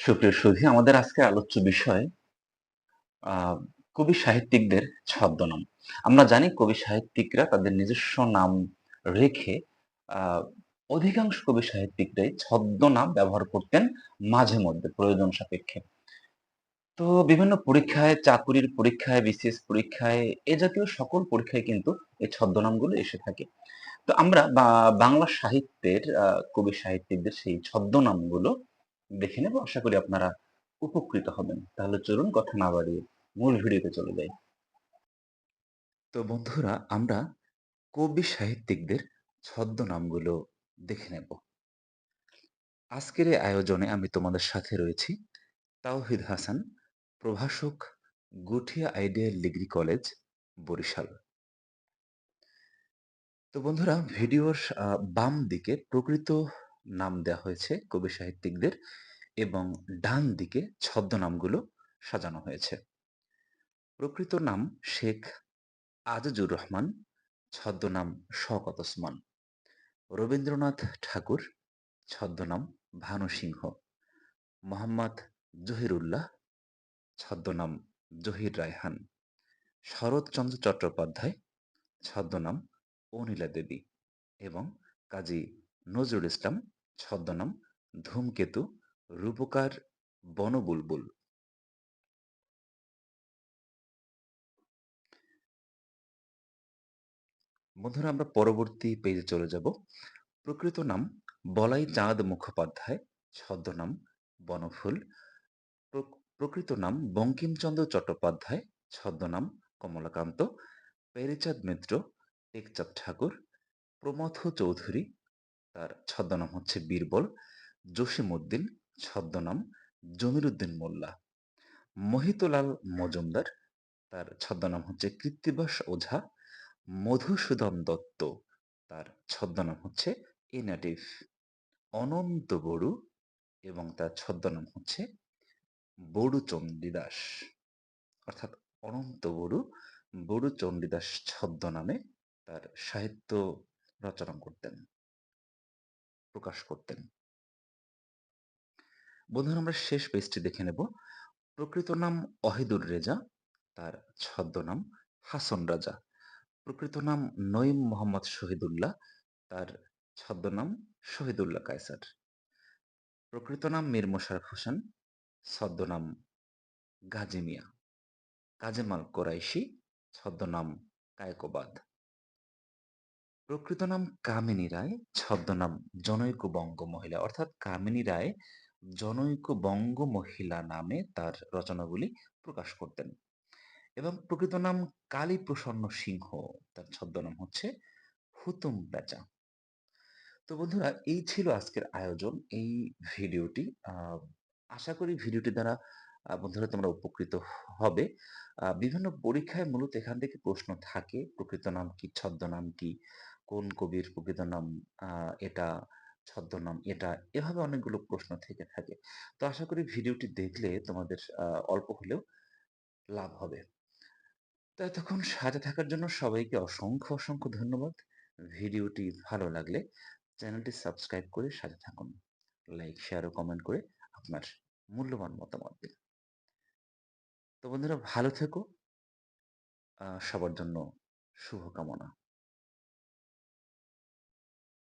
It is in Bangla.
সুপ্রিয় সুধী, আমাদের আজকের আলোচ্য বিষয় কবি সাহিত্যিকদের ছদ্মনাম। আমরা জানি কবি সাহিত্যিকরা তাদের নিজস্ব নাম রেখে অধিকাংশ কবি সাহিত্যিকরাই ছদ্মনাম ব্যবহার করতেন মাঝে মধ্যে প্রয়োজন সাপেক্ষে। তো বিভিন্ন পরীক্ষায়, চাকুরির পরীক্ষায়, বিসিএস পরীক্ষায় এ জাতীয় সকল পরীক্ষায় কিন্তু এই ছদ্মনামগুলো এসে থাকে। তো আমরা বাংলা সাহিত্যের কবি সাহিত্যিকদের সেই ছদ্মনামগুলো দেখে নেব। আশা করি আপনারা উপকৃত হবেন। তাহলে চলুন কথা না বাড়িয়ে মূল ভিডিওতে চলে যাই। তো বন্ধুরা আমরা কবি সাহিত্যিকদের ছদ্মনামগুলো দেখে নেব। আজকের এই আয়োজনে আমি তোমাদের সাথে রয়েছি তাওহিদ হাসান, প্রভাষক, Guthia ideal degree college, Barisal. তো বন্ধুরা ভিডিওর বাম দিকে প্রকৃত নাম দেওয়া হয়েছে কবি সাহিত্যিকদের এবং ডান দিকে ছদ্মনামগুলো সাজানো হয়েছে। প্রকৃত নাম শেখ আজিজুর রহমান, ছদ্মনাম শওকত ওসমান। রবীন্দ্রনাথ ঠাকুর, ছদ্মনাম ভানু সিংহ। মোহাম্মদ জহিরুল্লাহ, ছদ্মনাম জহির রায়হান। শরৎচন্দ্র চট্টোপাধ্যায়, ছদ্মনাম অনিলা দেবী এবং কাজী নজরুল ইসলাম, ছদ্মনাম ধূমকেতু, রূপকার বনবুলবুল। বন্ধুরা আমরা পরবর্তী পেজে চলে যাব। প্রকৃত নাম বলাই চাঁদ মুখোপাধ্যায়, ছদ্মনাম বনফুল। প্রকৃত নাম বঙ্কিমচন্দ্র চট্টোপাধ্যায়, ছদ্মনাম কমলাকান্ত। প্যারীচাঁদ মিত্র, টেকচাঁদ ঠাকুর। প্রমথ চৌধুরী, তার ছদ্মনাম হচ্ছে বীরবল। জসীমউদ্দিন, ছদ্মনাম জমিরুদ্দিন মোল্লা। মহিতলাল মজুমদার, তার ছদ্মনাম হচ্ছে কৃত্তিবাস ওঝা। মধুসূদন দত্ত, তার ছদ্মনাম হচ্ছে ইনাটিভ। অনন্ত বড়ু এবং তার ছদ্মনাম হচ্ছে বড়ু চণ্ডীদাস। অর্থাৎ অনন্ত বড়ু, বড়ু চণ্ডীদাস ছদ্মনামে তার সাহিত্য রচনা করতেন। প্রকাশ করতেন। বন্ধুরা আমরা শেষ পেজটি দেখে নেব। প্রকৃত নাম অহিদুর রেজা, তার ছদ্মনাম হাসন রাজা। প্রকৃত নাম নঈম মোহাম্মদ শহীদুল্লাহ, তার ছদ্মনাম শহীদুল্লাহ কায়সার। প্রকৃত নাম মীর মোশারফ হোসেন, ছদ্মনাম গাজী মিয়া। কাজেমাল কোরাইশি, ছদ্মনাম কায়কোবাদ। প্রকৃত নাম কামিনী রায়, ছদ্মনাম জনৈক বঙ্গ মহিলা। অর্থাৎ কামিনী রায় জনৈক বঙ্গ মহিলা নামে তার রচনাগুলি প্রকাশ করতেন। এবং প্রকৃত নাম কালীপ্রসন্ন সিংহ, তার ছদ্মনাম হচ্ছে হুতুম প্যাঁচা। তো বন্ধুরা এই ছিল আজকের আয়োজন, এই ভিডিওটি। আশা করি ভিডিওটি দ্বারা বন্ধুরা তোমরা উপকৃত হবে। বিভিন্ন পরীক্ষায় মূলত এখান থেকে প্রশ্ন থাকে। প্রকৃত নাম কি? ছদ্মনাম কি? কোন কবির প্রকৃত নাম এটা, ছদ্মনাম এটা। এভাবে অনেকগুলো প্রশ্ন থেকে থাকে। তো আশা করি ভিডিওটি দেখলে তোমাদের অল্প হলেও লাভ হবে। তো এতক্ষণ সাথে থাকার জন্য সবাইকে অসংখ্য, অসংখ্য ধন্যবাদ। ভিডিওটি ভালো লাগলে চ্যানেলটি সাবস্ক্রাইব করে সাথে থাকুন। লাইক, শেয়ার ও কমেন্ট করে আপনার মূল্যবান মতামত দিন। তো বন্ধুরা ভালো থেকো। সবার জন্য শুভকামনা।